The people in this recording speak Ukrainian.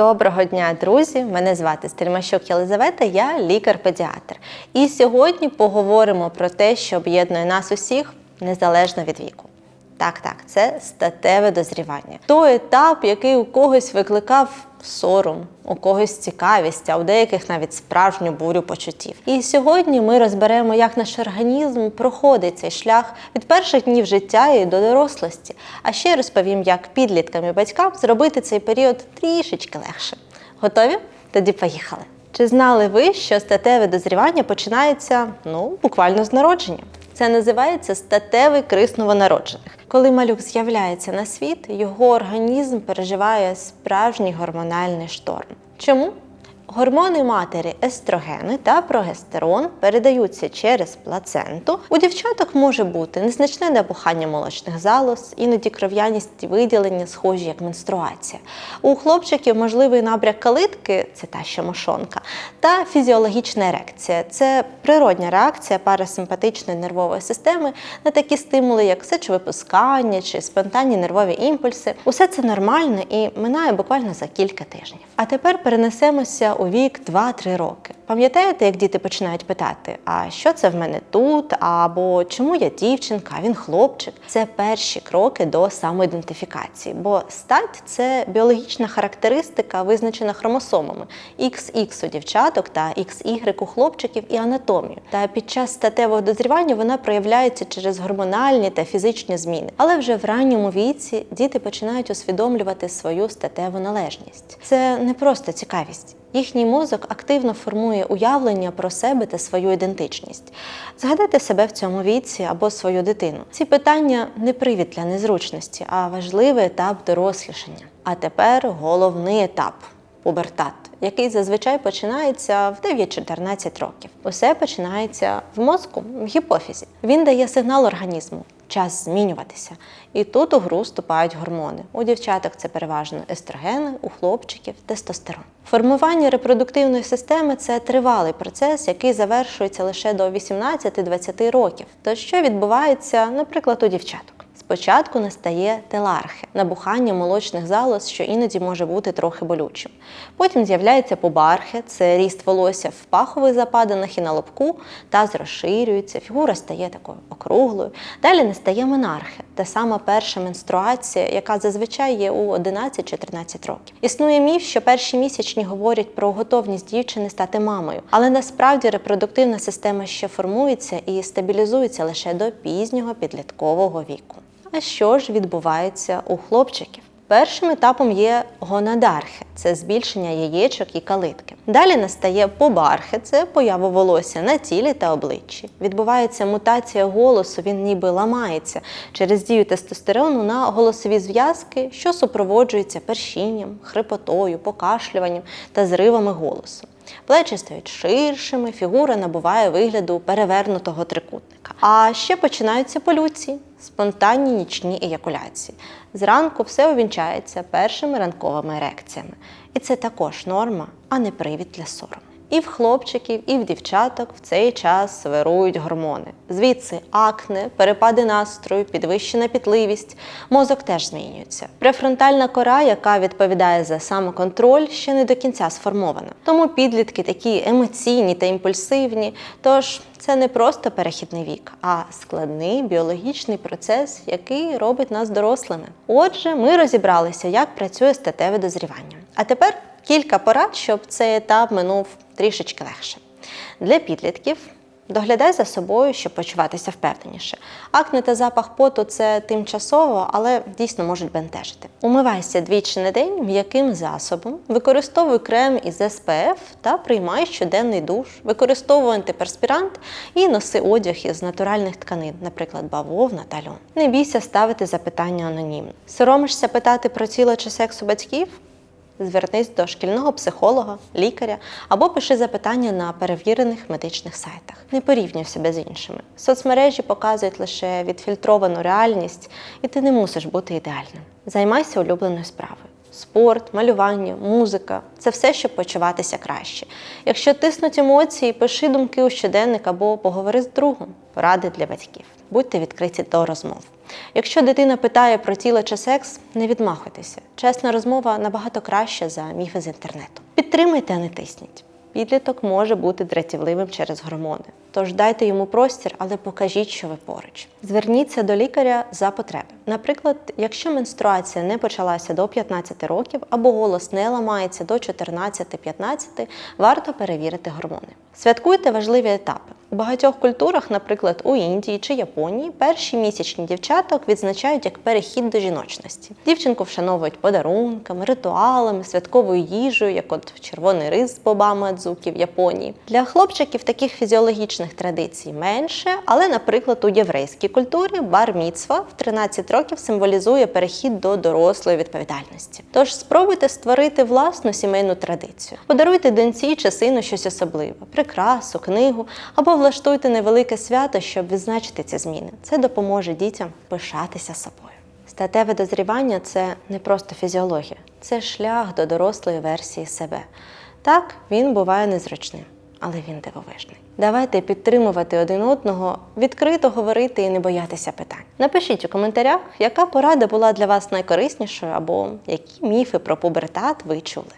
Доброго дня, друзі! Мене звати Стельмащук Єлизавета, я лікар-педіатр. І сьогодні поговоримо про те, що об'єднує нас усіх незалежно від віку. Так, так, це статеве дозрівання. Той етап, який у когось викликав сором, у когось цікавість, а у деяких навіть справжню бурю почуттів. І сьогодні ми розберемо, як наш організм проходить цей шлях від перших днів життя і до дорослості. А ще розповім, як підліткам і батькам зробити цей період трішечки легше. Готові? Тоді поїхали. Чи знали ви, що статеве дозрівання починається ну, буквально з народження? Це називається статевий крис новонароджених. Коли малюк з'являється на світ, його організм переживає справжній гормональний шторм. Чому? Гормони матері естрогени та прогестерон передаються через плаценту. У дівчаток може бути незначне набухання молочних залоз, іноді кров'яність виділення, схожі як менструація. У хлопчиків можливий набряк калитки, це та що мошонка, та фізіологічна ерекція. Це природня реакція парасимпатичної нервової системи на такі стимули, як сечовипускання чи спонтанні нервові імпульси. Усе це нормально і минає буквально за кілька тижнів. А тепер перенесемося у вік 2-3 роки. Пам'ятаєте, як діти починають питати, а що це в мене тут? Або чому я дівчинка, а він хлопчик? Це перші кроки до самоідентифікації, бо стать це біологічна характеристика, визначена хромосомами XX у дівчаток та XY у хлопчиків і анатомію. Та під час статевого дозрівання вона проявляється через гормональні та фізичні зміни. Але вже в ранньому віці діти починають усвідомлювати свою статеву належність. Це не просто цікавість. Їхній мозок активно формує уявлення про себе та свою ідентичність. Згадайте себе в цьому віці або свою дитину. Ці питання не привід для незручності, а важливий етап дорослішання. А тепер головний етап пубертат, який зазвичай починається в 9-14 років. Усе починається в мозку, в гіпофізі. Він дає сигнал організму. Час змінюватися. І тут у гру вступають гормони. У дівчаток це переважно естрогени, у хлопчиків тестостерон. Формування репродуктивної системи це тривалий процес, який завершується лише до 18-20 років. То що відбувається, наприклад, у дівчаток? Спочатку настає телархи, набухання молочних залоз, що іноді може бути трохи болючим. Потім з'являється побархи, це ріст волосся в пахових западинах і на лобку, таз розширюється, фігура стає такою округлою. Далі настає менархи, та сама перша менструація, яка зазвичай є у 11-14 років. Існує міф, що перші місячні говорять про готовність дівчини стати мамою, але насправді репродуктивна система ще формується і стабілізується лише до пізнього підліткового віку. А що ж відбувається у хлопчиків? Першим етапом є гонодархи це збільшення яєчок і калитки. Далі настає побархи це поява волосся на тілі та обличчі. Відбувається мутація голосу, він ніби ламається через дію тестостерону на голосові зв'язки, що супроводжуються першінням, хрипотою, покашлюванням та зривами голосу. Плечі стають ширшими, фігура набуває вигляду перевернутого трикутника. А ще починаються полюції, спонтанні нічні еякуляції. Зранку все увінчається першими ранковими ерекціями. І це також норма, а не привід для сорому. І в хлопчиків, і в дівчаток в цей час вирують гормони. Звідси акне, перепади настрою, підвищена пітливість. Мозок теж змінюється. Префронтальна кора, яка відповідає за самоконтроль, ще не до кінця сформована. Тому підлітки такі емоційні та імпульсивні. Тож це не просто перехідний вік, а складний біологічний процес, який робить нас дорослими. Отже, ми розібралися, як працює статеве дозрівання. А тепер кілька порад, щоб цей етап минув трішечки легше. Для підлітків доглядай за собою, щоб почуватися впевненіше. Акне та запах поту це тимчасово, але дійсно можуть бентежити. Умивайся двічі на день м'яким засобом, використовуй крем із SPF та приймай щоденний душ, використовуй антиперспірант і носи одяг із натуральних тканин, наприклад, бавовна та льон. Не бійся ставити запитання анонімно. Соромишся питати про тіло чи секс у батьків? Звернись до шкільного психолога, лікаря або пиши запитання на перевірених медичних сайтах. Не порівнюй себе з іншими. Соцмережі показують лише відфільтровану реальність, і ти не мусиш бути ідеальним. Займайся улюбленою справою. Спорт, малювання, музика це все, щоб почуватися краще. Якщо тиснуть емоції, пиши думки у щоденник або поговори з другом. Поради для батьків. Будьте відкриті до розмов. Якщо дитина питає про тіло чи секс, не відмахуйтеся. Чесна розмова набагато краща за міфи з інтернету. Підтримайте, а не тисніть. Підліток може бути дратівливим через гормони. Тож дайте йому простір, але покажіть, що ви поруч. Зверніться до лікаря за потреби. Наприклад, якщо менструація не почалася до 15 років або голос не ламається до 14-15, варто перевірити гормони. Святкуйте важливі етапи. У багатьох культурах, наприклад, у Індії чи Японії, перші місячні дівчаток відзначають як перехід до жіночності. Дівчинку вшановують подарунками, ритуалами, святковою їжею, як от червоний рис з бобами адзуки в Японії. Для хлопчиків таких фізіологічних традицій менше, але, наприклад, у єврейській культурі бар-міцва в 13 років символізує перехід до дорослої відповідальності. Тож спробуйте створити власну сімейну традицію. Подаруйте доньці чи сину щось особливе, прикрасу, книгу або влаштуйте невелике свято, щоб відзначити ці зміни. Це допоможе дітям пишатися собою. Статеве дозрівання це не просто фізіологія, це шлях до дорослої версії себе. Так, він буває незручним, але він дивовижний. Давайте підтримувати один одного, відкрито говорити і не боятися питань. Напишіть у коментарях, яка порада була для вас найкориснішою, або які міфи про пубертат ви чули.